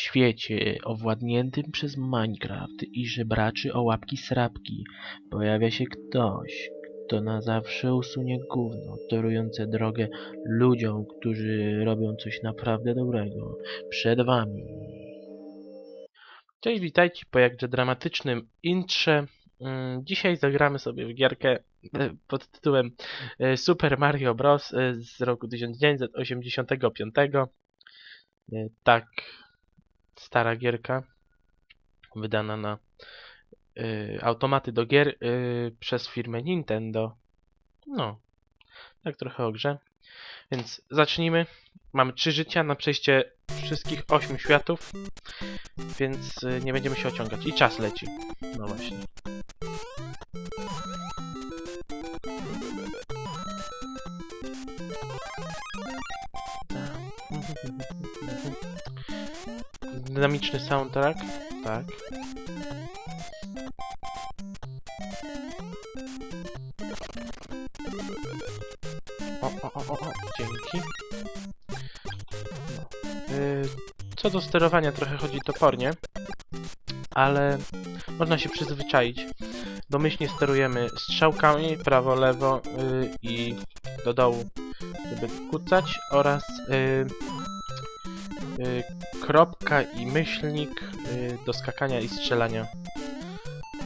świecie owładniętym przez Minecraft i żebraczy o łapki srapki pojawia się ktoś, kto na zawsze usunie gówno, torujące drogę ludziom, którzy robią coś naprawdę dobrego. Przed wami. Cześć, witajcie po jakże dramatycznym intrze. Mm, Dzisiaj zagramy sobie w gierkę e, pod tytułem e, Super Mario Bros. e, z roku 1985. E, Tak, stara gierka, wydana na e, automaty do gier e, przez firmę Nintendo. No, tak trochę o grze. Więc zacznijmy. Mamy trzy życia na przejście wszystkich ośmiu światów, więc e, nie będziemy się ociągać. I czas leci. No właśnie. Dynamiczny soundtrack, tak. O, o, o, o, o, dzięki. No. Y, co do sterowania trochę chodzi topornie, ale można się przyzwyczaić. Domyślnie sterujemy strzałkami prawo, lewo y, i do dołu, żeby kucać oraz y, y, kropka i myślnik y, do skakania i strzelania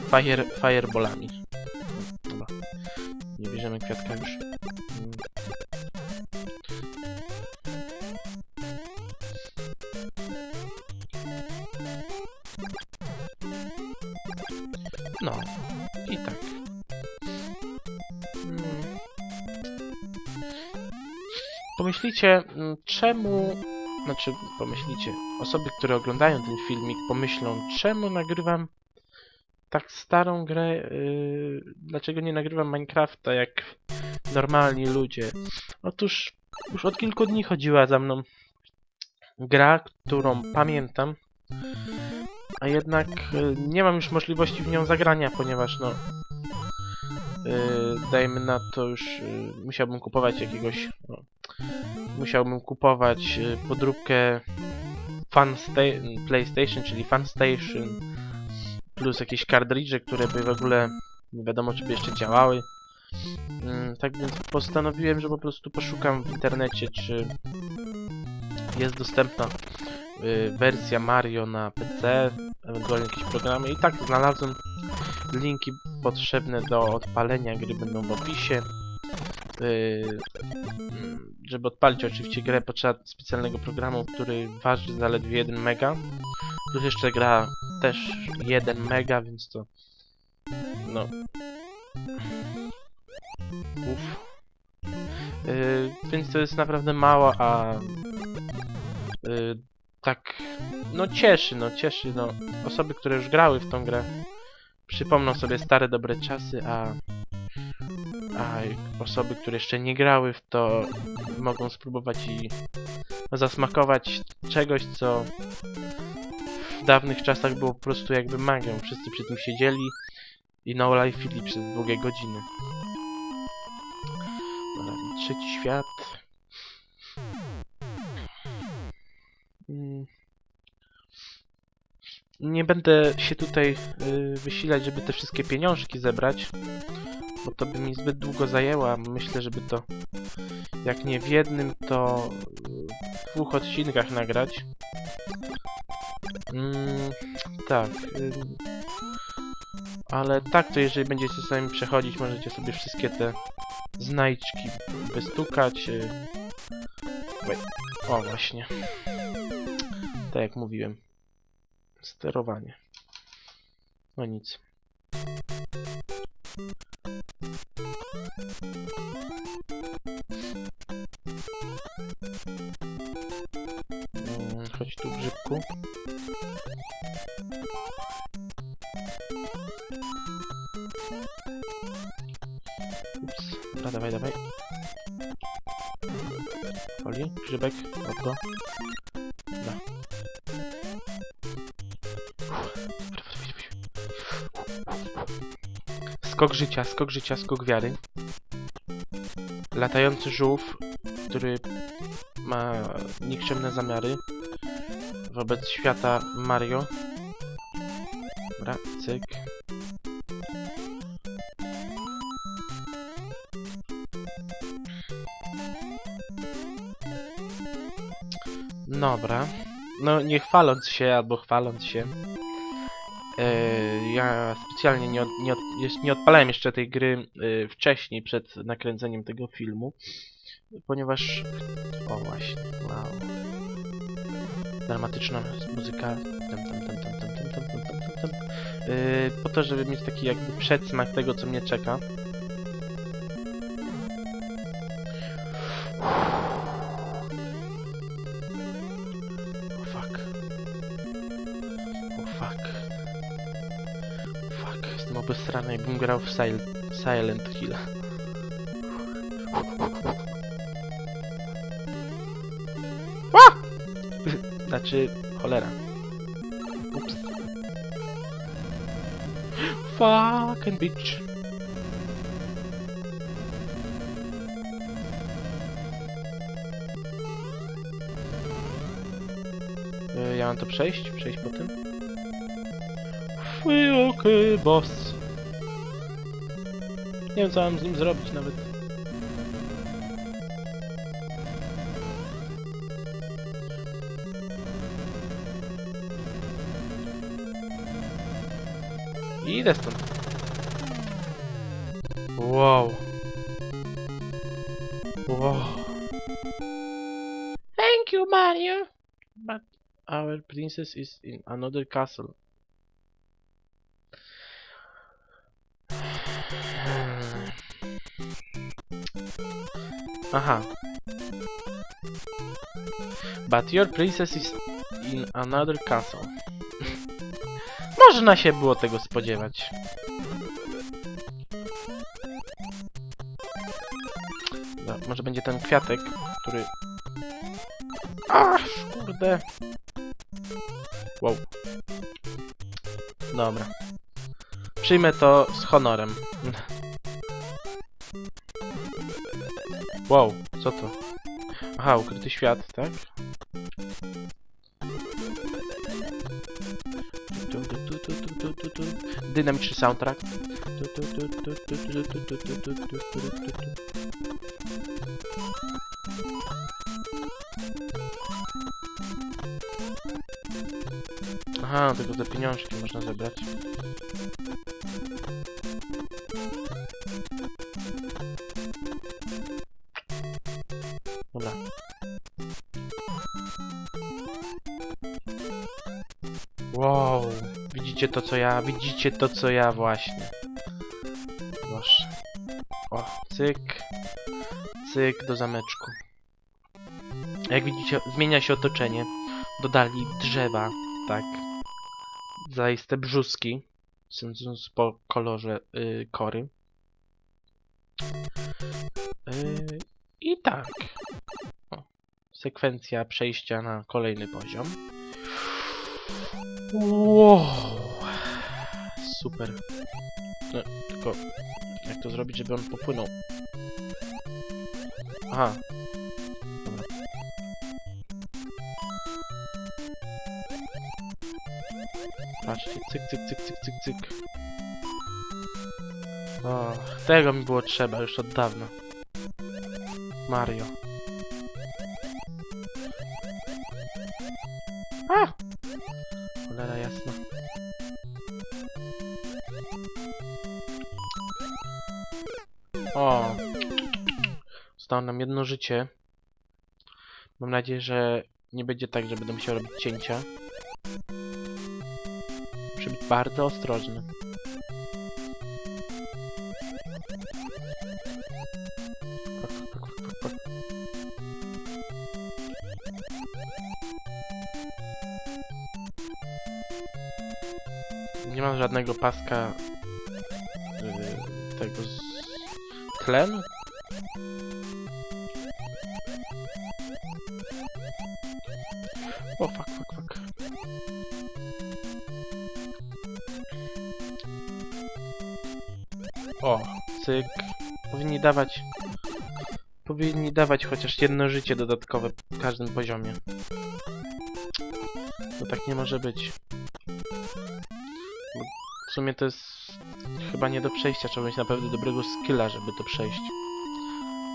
fire, fireballami. Dobra. Nie bierzemy kwiatka już. No, i tak. Mm. Pomyślicie, mm, czemu znaczy, pomyślicie, osoby, które oglądają ten filmik, pomyślą, czemu nagrywam tak starą grę, yy, dlaczego nie nagrywam Minecrafta jak normalni ludzie. Otóż już od kilku dni chodziła za mną gra, którą pamiętam, a jednak yy, nie mam już możliwości w nią zagrania, ponieważ no, yy, dajmy na to już, yy, musiałbym kupować jakiegoś, no, musiałbym kupować y, podróbkę Sta- PlayStation, czyli Fun Station, plus jakieś kartridże, które by w ogóle nie wiadomo, czy by jeszcze działały. Mm, Tak więc postanowiłem, że po prostu poszukam w internecie, czy jest dostępna y, wersja Mario na PC, ewentualnie jakieś programy. I tak znalazłem linki potrzebne do odpalenia gry będą w opisie. Y, żeby odpalić oczywiście grę potrzeba specjalnego programu, który waży zaledwie 1 mega. Plus jeszcze gra też 1 mega, więc to no Uf. Yy, więc to jest naprawdę mało, a yy, tak no cieszy, no cieszy, no osoby, które już grały w tą grę przypomną sobie stare dobre czasy, a osoby, które jeszcze nie grały w to, mogą spróbować i zasmakować czegoś, co w dawnych czasach było po prostu jakby magią. Wszyscy przy tym siedzieli i no life przez długie godziny. Trzeci świat. Nie będę się tutaj y, wysilać, żeby te wszystkie pieniążki zebrać bo to by mi zbyt długo zajęło, myślę, żeby to jak nie w jednym, to w dwóch odcinkach nagrać. Mm, tak. ym, ale tak, to jeżeli będziecie sami przechodzić, możecie sobie wszystkie te znajdźki wystukać. y. O, właśnie. Tak jak mówiłem. Sterowanie. No nic. Mm, Chodź tu grzybku. Ups, dobra, dawaj, dawaj. Oli, grzybek, od Skok życia, skok życia, skok wiary. Latający żółw, który ma nikczemne zamiary. wobec świata Mario. Dobra, cyk. Dobra. No nie chwaląc się, albo chwaląc się. E, ja specjalnie nie, od, nie, od, nie odpalałem jeszcze tej gry e, wcześniej, przed nakręceniem tego filmu. Ponieważ... O właśnie, wow. Dramatyczna muzyka. Tam, tam, tam, tam, tam, tam, tam, tam, tam, tam. E, po to, żeby mieć taki jakby przedsmak tego, co mnie czeka. Jakbym grał w Sil Silent Hill. A! Znaczy, cholera. Ups. Fucking bitch. E, Ja mam to przejść? Przejść po tym? Okej, boss. Nie wiem co mam z nim zrobić nawet. I idę stąd. Wow. Wow. Thank you, Mario. But our princess is in another castle. Aha. But your princess is in another castle. Można się było tego spodziewać. No, może będzie ten kwiatek, który... Ach, kurde. Wow. Dobra. Przyjmę to z honorem. Wow, co to? Aha, ukryty świat, tak? Dynamiczny soundtrack. Aha, tylko te pieniążki można zebrać. Widzicie to co ja, widzicie to co ja właśnie. Proszę. O, cyk. Cyk do zameczku. Jak widzicie, zmienia się otoczenie. Dodali drzewa, tak. Zaiste brzuski, sądząc po kolorze y, kory. Y, I tak. O, sekwencja przejścia na kolejny poziom. Wow. Super. No, tylko jak to zrobić, żeby on popłynął? Aha. Dobra. Patrzcie, cyk, cyk, cyk, cyk, cyk, cyk. Tego mi było trzeba już od dawna. Mario. A! O! Zostało nam jedno życie. Mam nadzieję, że nie będzie tak, że będę musiał robić cięcia. Muszę być bardzo ostrożny. Nie mam żadnego paska yy, tego z tlenu. O, fuck, fuck, fuck. O, cyk. Powinni dawać... Powinni dawać chociaż jedno życie dodatkowe w każdym poziomie. No tak nie może być. W sumie to jest chyba nie do przejścia. Trzeba mieć naprawdę dobrego skilla, żeby to przejść.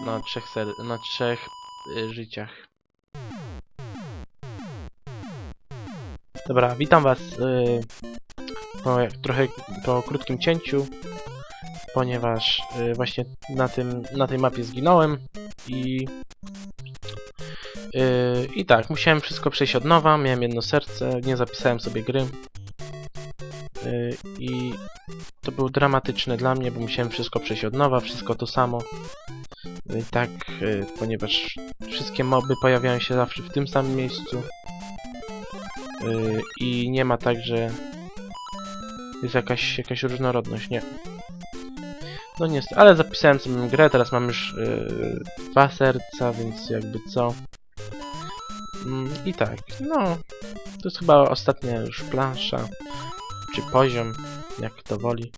Na trzech ser na trzech y, życiach. Dobra, witam was y, po trochę po krótkim cięciu, ponieważ y, właśnie na tym na tej mapie zginąłem i y, i tak, musiałem wszystko przejść od nowa, miałem jedno serce, nie zapisałem sobie gry i to było dramatyczne dla mnie, bo musiałem wszystko przejść od nowa, wszystko to samo. I tak, y, ponieważ wszystkie moby pojawiają się zawsze w tym samym miejscu. Y, I nie ma tak, że jest jakaś, jakaś różnorodność, nie. No niestety, ale zapisałem sobie grę, teraz mam już y, dwa serca, więc jakby co. Mm, I tak, no, to jest chyba ostatnia już plansza, czy poziom, jak kto woli.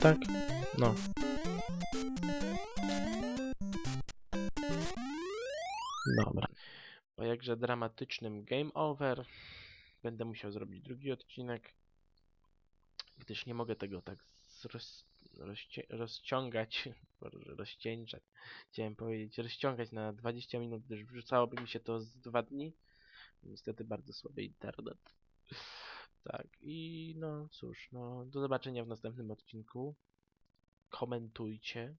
Tak, no. Dobra. Po jakże dramatycznym game over będę musiał zrobić drugi odcinek, gdyż nie mogę tego tak zroz, rozcie, rozciągać, rozcieńczać, chciałem powiedzieć, rozciągać na 20 minut, gdyż wrzucałoby mi się to z dwa dni. Niestety bardzo słaby internet. Tak, i no cóż, no do zobaczenia w następnym odcinku. Komentujcie.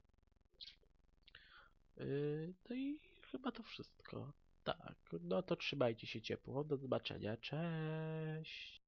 Yy, no i chyba to wszystko. Tak, no to trzymajcie się ciepło. Do zobaczenia. Cześć.